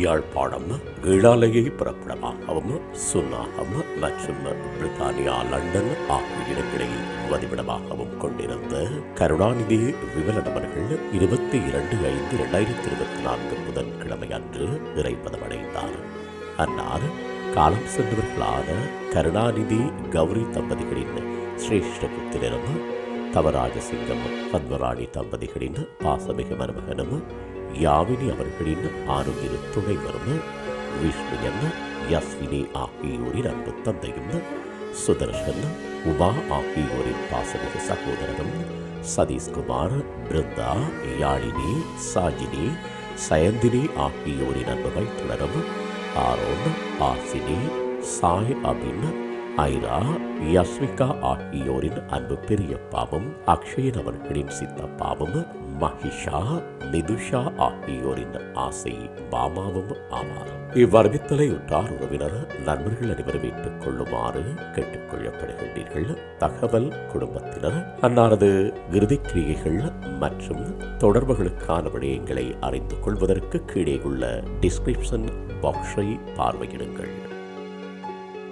யாழ்ப்பாணம் கீழாலையை புறப்படமாகவும் சுன்னாகம் மற்றும் பிரித்தானியா லண்டன் ஆகிய இடங்களில் வதிவிடமாகவும் கொண்டிருந்த கருணாநிதி விமலன் இருபத்தி இரண்டு ஐந்து இரண்டாயிரத்தி இருபத்தி நான்கு புதன்கிழமை அன்று இறைப்பதமடைந்தார் அன்னார் காலம் சென்றவர்களான கருணாநிதி கௌரி தம்பதிகளின் சிரேஷ்ட புத்திரரும் தவராஜசிங்கம் பத்மராணி தம்பதிகளின் பாசமிகு மருமகனும் யாவினி அவர்களின் ஆரோக்கிய துணைவரும்? விஷ்ணுயன் யஸ்வினி ஆகியோரின் அன்பு தந்தையும் சுதர்ஷன் உமா ஆகியோரின் பாசமிகு சகோதரரும் சதீஷ்குமார் பிருந்தா யாழினி சாஜினி சயந்தினி ஆகியோரின் அன்பு மைத்துனரும் ஆரோன் ஆசினி சாய் அபின் ஐரா யஸ்விகா ஆகியோரின் அன்பு பெரியப்பாவும் அக்ஷயன் அவர்களின் சித்தப்பாவும் மஹிஷா நிதுஷா ஆகியோரின் ஆசை மாமாவும் ஆவார். இவ்வரவித்தலை உற்றார் உறவினர் நண்பர்கள் அனைவரும் ஏற்றுக் கொள்ளுமாறு கேட்டுக்கொள்ளப்படுகின்றீர்கள். தகவல் குடும்பத்தினர் அன்னாரது இறுதிக் கிரியைகள் மற்றும் தொடர்புகளுக்கான விடயங்களை அறிந்து கொள்வதற்கு கீழே உள்ள டிஸ்கிரிப்ஷன் பாக்ஸை பார்வையிடுங்கள்.